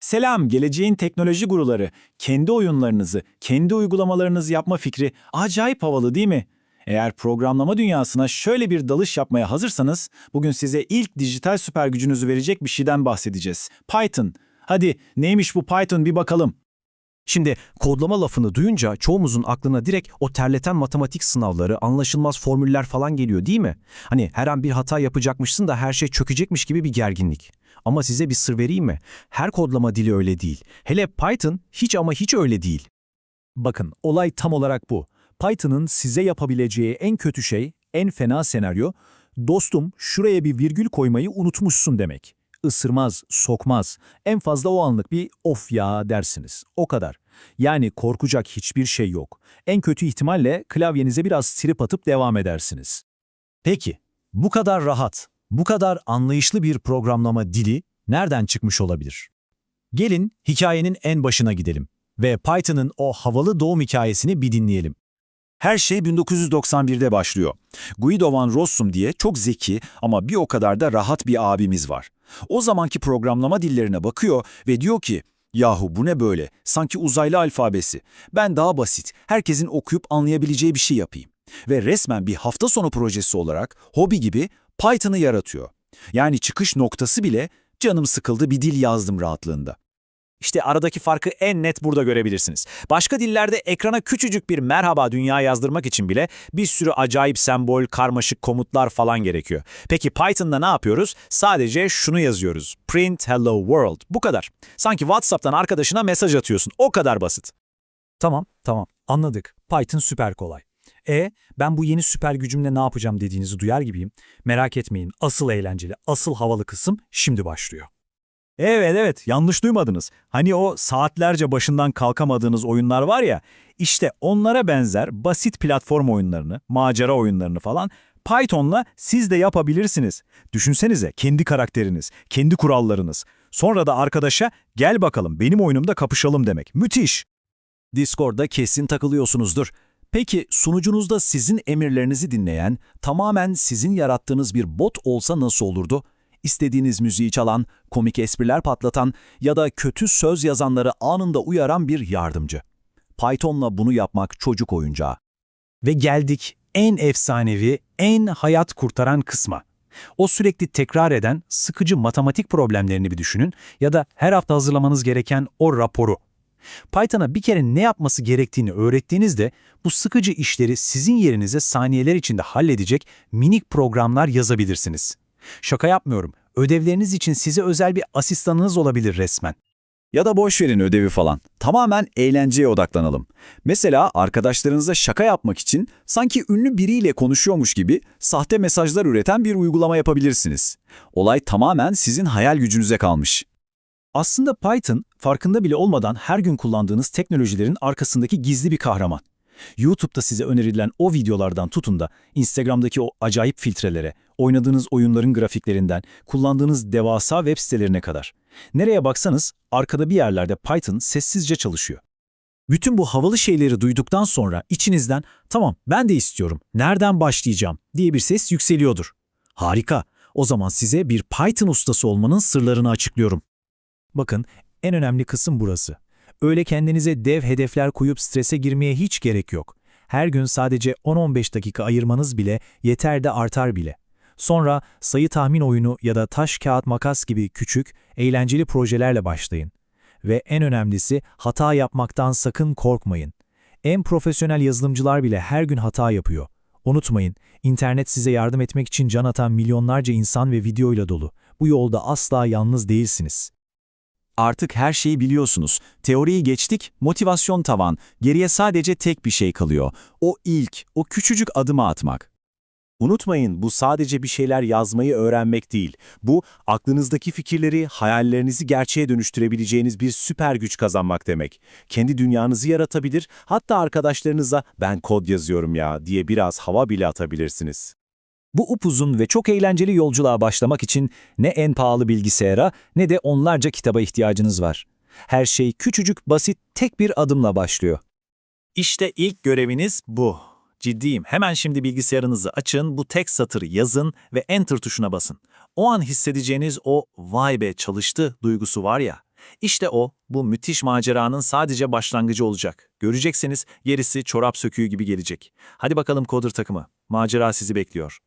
Selam, geleceğin teknoloji guruları. Kendi oyunlarınızı, kendi uygulamalarınızı yapma fikri acayip havalı değil mi? Eğer programlama dünyasına şöyle bir dalış yapmaya hazırsanız, bugün size ilk dijital süper gücünüzü verecek bir şeyden bahsedeceğiz. Python. Hadi neymiş bu Python bir bakalım. Şimdi kodlama lafını duyunca çoğumuzun aklına direkt o terleten matematik sınavları, anlaşılmaz formüller falan geliyor değil mi? Hani her an bir hata yapacakmışsın da her şey çökecekmiş gibi bir gerginlik. Ama size bir sır vereyim mi? Her kodlama dili öyle değil. Hele Python hiç ama hiç öyle değil. Bakın, olay tam olarak bu. Python'ın size yapabileceği en kötü şey, en fena senaryo, dostum şuraya bir virgül koymayı unutmuşsun demek. Isırmaz, sokmaz. En fazla o anlık bir of ya dersiniz. O kadar. Yani korkacak hiçbir şey yok. En kötü ihtimalle klavyenize biraz trip atıp devam edersiniz. Peki, bu kadar rahat, bu kadar anlayışlı bir programlama dili nereden çıkmış olabilir? Gelin hikayenin en başına gidelim ve Python'ın o havalı doğum hikayesini bir dinleyelim. Her şey 1991'de başlıyor. Guido van Rossum diye çok zeki ama bir o kadar da rahat bir abimiz var. O zamanki programlama dillerine bakıyor ve diyor ki, yahu bu ne böyle, sanki uzaylı alfabesi. Ben daha basit, herkesin okuyup anlayabileceği bir şey yapayım. Ve resmen bir hafta sonu projesi olarak, hobi gibi Python'ı yaratıyor. Yani çıkış noktası bile canım sıkıldı bir dil yazdım rahatlığında. İşte aradaki farkı en net burada görebilirsiniz. Başka dillerde ekrana küçücük bir merhaba dünya yazdırmak için bile bir sürü acayip sembol, karmaşık komutlar falan gerekiyor. Peki Python'da ne yapıyoruz? Sadece şunu yazıyoruz. Print hello world. Bu kadar. Sanki WhatsApp'tan arkadaşına mesaj atıyorsun. O kadar basit. Tamam, tamam. Anladık. Python süper kolay. E, ben bu yeni süper gücümle ne yapacağım dediğinizi duyar gibiyim. Merak etmeyin. Asıl eğlenceli, asıl havalı kısım şimdi başlıyor. Evet evet yanlış duymadınız. Hani o saatlerce başından kalkamadığınız oyunlar var ya, işte onlara benzer basit platform oyunlarını, macera oyunlarını falan Python'la siz de yapabilirsiniz. Düşünsenize kendi karakteriniz, kendi kurallarınız. Sonra da arkadaşa gel bakalım benim oyunumda kapışalım demek. Müthiş. Discord'da kesin takılıyorsunuzdur. Peki sunucunuzda sizin emirlerinizi dinleyen, tamamen sizin yarattığınız bir bot olsa nasıl olurdu? İstediğiniz müziği çalan, komik espriler patlatan ya da kötü söz yazanları anında uyaran bir yardımcı. Python'la bunu yapmak çocuk oyuncağı. Ve geldik en efsanevi, en hayat kurtaran kısma. O sürekli tekrar eden sıkıcı matematik problemlerini bir düşünün ya da her hafta hazırlamanız gereken o raporu. Python'a bir kere ne yapması gerektiğini öğrettiğinizde bu sıkıcı işleri sizin yerinize saniyeler içinde halledecek minik programlar yazabilirsiniz. Şaka yapmıyorum. Ödevleriniz için size özel bir asistanınız olabilir resmen. Ya da boş verin ödevi falan. Tamamen eğlenceye odaklanalım. Mesela arkadaşlarınıza şaka yapmak için sanki ünlü biriyle konuşuyormuş gibi sahte mesajlar üreten bir uygulama yapabilirsiniz. Olay tamamen sizin hayal gücünüze kalmış. Aslında Python, farkında bile olmadan her gün kullandığınız teknolojilerin arkasındaki gizli bir kahraman. YouTube'da size önerilen o videolardan tutun da Instagram'daki o acayip filtrelere, oynadığınız oyunların grafiklerinden, kullandığınız devasa web sitelerine kadar. Nereye baksanız arkada bir yerlerde Python sessizce çalışıyor. Bütün bu havalı şeyleri duyduktan sonra içinizden tamam ben de istiyorum, nereden başlayacağım diye bir ses yükseliyordur. Harika, o zaman size bir Python ustası olmanın sırlarını açıklıyorum. Bakın en önemli kısım burası. Öyle kendinize dev hedefler koyup strese girmeye hiç gerek yok. Her gün sadece 10-15 dakika ayırmanız bile yeter de artar bile. Sonra sayı tahmin oyunu ya da taş kağıt makas gibi küçük, eğlenceli projelerle başlayın. Ve en önemlisi hata yapmaktan sakın korkmayın. En profesyonel yazılımcılar bile her gün hata yapıyor. Unutmayın, internet size yardım etmek için can atan milyonlarca insan ve videoyla dolu. Bu yolda asla yalnız değilsiniz. Artık her şeyi biliyorsunuz. Teoriyi geçtik, motivasyon tavan. Geriye sadece tek bir şey kalıyor. O ilk, o küçücük adımı atmak. Unutmayın bu sadece bir şeyler yazmayı öğrenmek değil. Bu aklınızdaki fikirleri, hayallerinizi gerçeğe dönüştürebileceğiniz bir süper güç kazanmak demek. Kendi dünyanızı yaratabilir, hatta arkadaşlarınıza ben kod yazıyorum ya diye biraz hava bile atabilirsiniz. Bu upuzun ve çok eğlenceli yolculuğa başlamak için ne en pahalı bilgisayara ne de onlarca kitaba ihtiyacınız var. Her şey küçücük, basit, tek bir adımla başlıyor. İşte ilk göreviniz bu. Ciddiyim. Hemen şimdi bilgisayarınızı açın, bu tek satırı yazın ve Enter tuşuna basın. O an hissedeceğiniz o vay be çalıştı duygusu var ya. İşte o, bu müthiş maceranın sadece başlangıcı olacak. Göreceksiniz gerisi çorap söküğü gibi gelecek. Hadi bakalım Coder takımı. Macera sizi bekliyor.